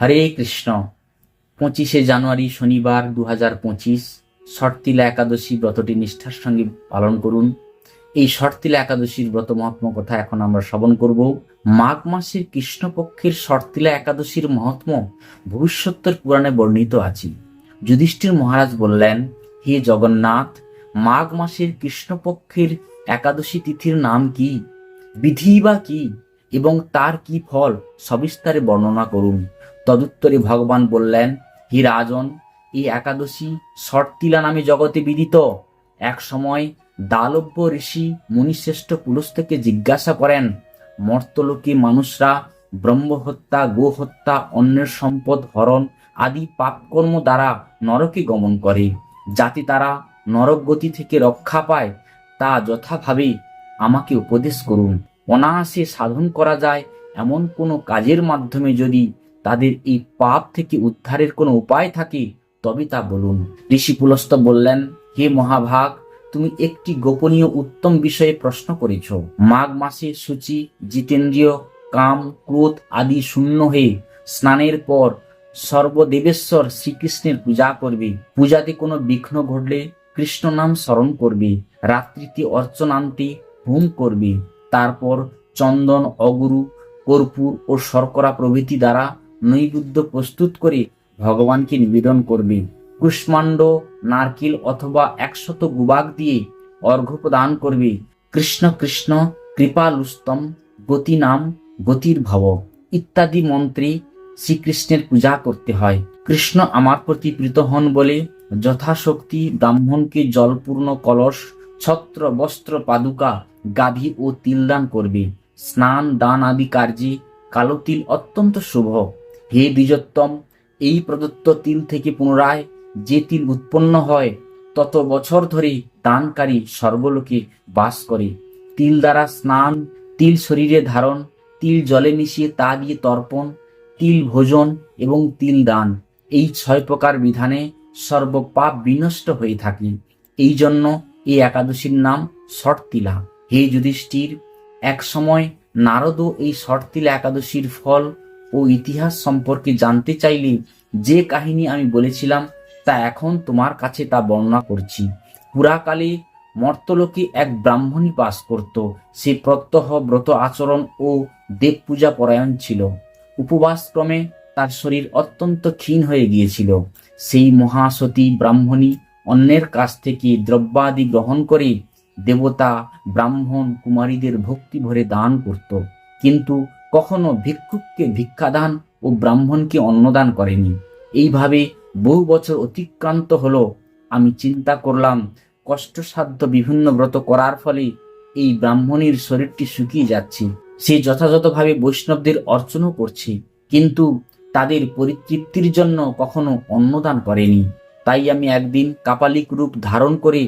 হরে কৃষ্ণ। পঁচিশে জানুয়ারি শনিবার দু হাজার পঁচিশ শর্তিলা একাদশী ব্রতটি নিষ্ঠার সঙ্গে পালন করুন। এই শর্তিলা একাদশীর ব্রত মহাত্ম কথা এখন আমরা শ্রবণ করব। মাঘ মাসের কৃষ্ণপক্ষের শর্তিলা একাদশীর মহাত্ম ভবিষ্যত্তর পুরাণে বর্ণিত আছে। যুধিষ্ঠির মহারাজ বললেন, হে জগন্নাথ, মাঘ মাসের কৃষ্ণপক্ষের একাদশী তিথির নাম কি? বিধি বা কি? এবং তার কি ফল? সবিস্তারে বর্ণনা করুন। তদুত্তরে ভগবান বললেন, হে রাজন, এই একাদশী শর্তিলা নামে জগতে বিদিত। এক সময় দালব্য ঋষি মুনিশ্রেষ্ঠ পুরুষ থেকে জিজ্ঞাসা করেন, মর্তলোকে মানুষরা ব্রহ্মহত্যা, গোহত্যা, অন্যের সম্পদ হরণ আদি পাপকর্ম দ্বারা নরকে গমন করে। যাতে তারা নরক গতি থেকে রক্ষা পায়, তা যথাভাবে আমাকে উপদেশ করুন। অনায়াসে সাধন করা যায় এমন কোনো কাজের মাধ্যমে যদি তাদের এই পাপ থেকে উদ্ধারের কোনো উপায় থাকে? তবে তা বলুন। ঋষি পুলস্ত বললেন, হে মহাভাগ, তুমি একটি গোপনীয় উত্তম বিষয়ে প্রশ্ন করেছ। মাঘ মাসে সূচি, জিতেন্দ্রীয় কাম, ক্রোধ আদি শূন্য হয়ে স্নানের পর সর্বদেবেশ্বর শ্রীকৃষ্ণের পূজা করবে। পূজাতে কোনো বিঘ্ন ঘটলে কৃষ্ণ নাম স্মরণ করবে। রাত্রিতে অর্চনান্তে হোম করবে। তারপর চন্দন, অগুরু, কর্পূর ও শর্করা প্রভৃতি দ্বারা নৈবেদ্য প্রস্তুত করে, ভগবানকে নিবেদন করবে। কুষ্মাণ্ড, নারকেল অথবা একশত গুবাক দিয়ে অর্ঘ্য প্রদান করবে। কৃষ্ণ কৃষ্ণ, কৃপালুস্তম গতি নাম গতির ভব ইত্যাদি মন্ত্রে শ্রীকৃষ্ণের পূজা করতে হয়। কৃষ্ণ আমার প্রতি প্রীত হন বলে যথাশক্তি ব্রাহ্মণকে জলপূর্ণ কলস, ছত্র, বস্ত্র, পাদুকা গাভী ও তিলদান করবে। স্নান, দান আদি কার্যে কালো তিল অত্যন্ত শুভ। হে দ্বিজোত্তম, এই প্রদত্ত তিল থেকে পুনরায় যে তিল উৎপন্ন হয়, তত বছর ধরে দানকারী সর্বলোকে বাস করে। তিল দ্বারা স্নান, তিল শরীরে ধারণ, তিল জলে মিশিয়ে তা দিয়ে তর্পণ, তিল ভোজন এবং তিল দান। এই ছয় প্রকার বিধানে সর্বপাপ বিনষ্ট হয়ে থাকে। এই জন্য এই একাদশীর নাম শর্তিলা হে যুধিষ্ঠির, এক সময় নারদও এই শর্তিলা একাদশীর ফল ও ইতিহাস সম্পর্কে জানতে চাইলে যে কাহিনী আমি বলেছিলাম তা এখন তোমার কাছে তা বর্ণনা করছি। পুরাকালে মর্তলোকে এক ব্রাহ্মণী বাস করত। সে প্রত্যহ ব্রত আচরণ ও দেব পূজা পরায়ণ ছিল। উপবাসক্রমে তার শরীর অত্যন্ত ক্ষীণ হয়ে গিয়েছিল। সেই মহাসতী ব্রাহ্মণী অন্যের কাছ থেকে দ্রব্যাদি গ্রহণ করে দেবতা, ব্রাহ্মণ, কুমারীদের ভক্তি ভরে দান করত। কিন্তু কখনো ভিক্ষুককে ভিক্ষাদান ও ব্রাহ্মণকে অন্নদান করেনি। এইভাবে বহু বছর অতিক্রান্ত হলো। আমি চিন্তা করলাম, কষ্টসাধ্য বিভিন্ন ব্রত করার ফলে এই ব্রাহ্মণীর শরীরটি শুকিয়ে যাচ্ছে। সে যথাযথভাবে বৈষ্ণবদের অর্চনও করছে, কিন্তু তাদের পরিতৃপ্তির জন্য কখনো অন্নদান করেনি। তাই আমি একদিন কাপালিক রূপ ধারণ করে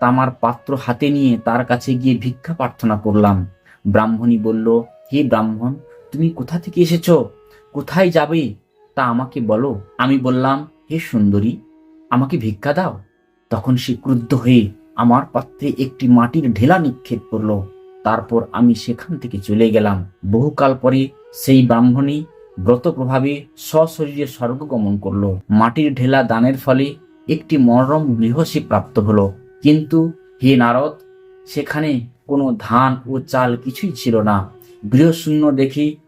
তামার পাত্র হাতে নিয়ে তার কাছে গিয়ে ভিক্ষা প্রার্থনা করলাম। ব্রাহ্মণী বলল, হে ব্রাহ্মণ তুমি কোথা থেকে এসেছ? কোথায় যাবে? তা আমাকে বলো। আমি বললাম, হে সুন্দরী, আমাকে ভিক্ষা দাও। তখন সে ক্রুদ্ধ হয়ে আমার পাত্রে একটি মাটির ঢেলা নিক্ষেপ করল। তারপর আমি সেখান থেকে চলে গেলাম। বহুকাল পরে সেই ব্রাহ্মণী ব্রত প্রভাবে সশরীরে স্বর্গ গমন করল। মাটির ঢেলা দানের ফলে একটি মনোরম গৃহ সে প্রাপ্ত হলো। কিন্তু হে নারদ, সেখানে কোনো ধান ও চাল কিছুই ছিল না। গৃহশূন্য দেখে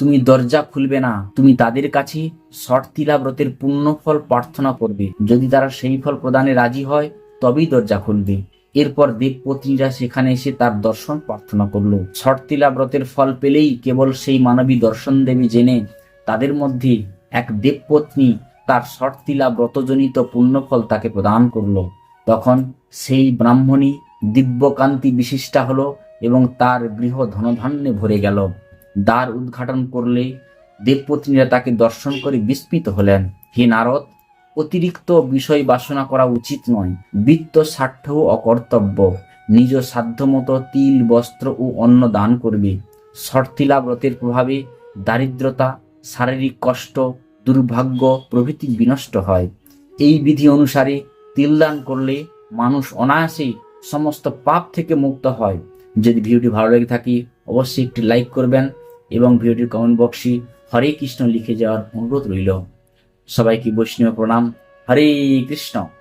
তুমি দরজা খুলবে না, তুমি তাদের কাছে শর্তিলা ব্রতের পুণ্যফল প্রার্থনা করবে। যদি তারা সেই ফল প্রদানে রাজি হয়, তবেই দরজা খুলবে। এরপর দেবপত্নীরা সেখানে এসে তার দর্শন প্রার্থনা করল। শর্তিলা ব্রতের ফল পেলেই কেবল সেই মানবী দর্শন দেবী জেনে তাদের মধ্যে এক দেবপত্নী তার শর্তিলা ব্রতজনিত পুণ্যফল তাকে প্রদান করল। তখন সেই ব্রাহ্মণী দিব্যকান্তি বিশিষ্টা হলো এবং তার গৃহ ধনধান্যে ভরে গেল। দ্বার উদ্ঘাটন করলে দেবপত্নীরা তাকে দর্শন করে বিস্মিত হলেন। হে নারদ, অতিরিক্ত বিষয় বাসনা করা উচিত নয়। বৃত্ত স্বার্থ ও অকর্তব্য। নিজ সাধ্যমতো তিল, বস্ত্র ও অন্ন দান করবে। শর্তিলা ব্রতের প্রভাবে দারিদ্রতা, শারীরিক কষ্ট, দুর্ভাগ্য প্রভৃতি বিনষ্ট হয়। এই বিধি অনুসারে তিল দান করলে মানুষ অনায়াসেই সমস্ত পাপ থেকে মুক্ত হয়। যদি ভিডিওটি ভালো লেগে থাকে, অবশ্যই একটি লাইক করবেন। এবং ভিডিওটির কমেন্ট বক্সে হরে কৃষ্ণ লিখে যাওয়ার অনুরোধ রইল। সবাইকে বৈষ্ণব প্রণাম। হরে কৃষ্ণ।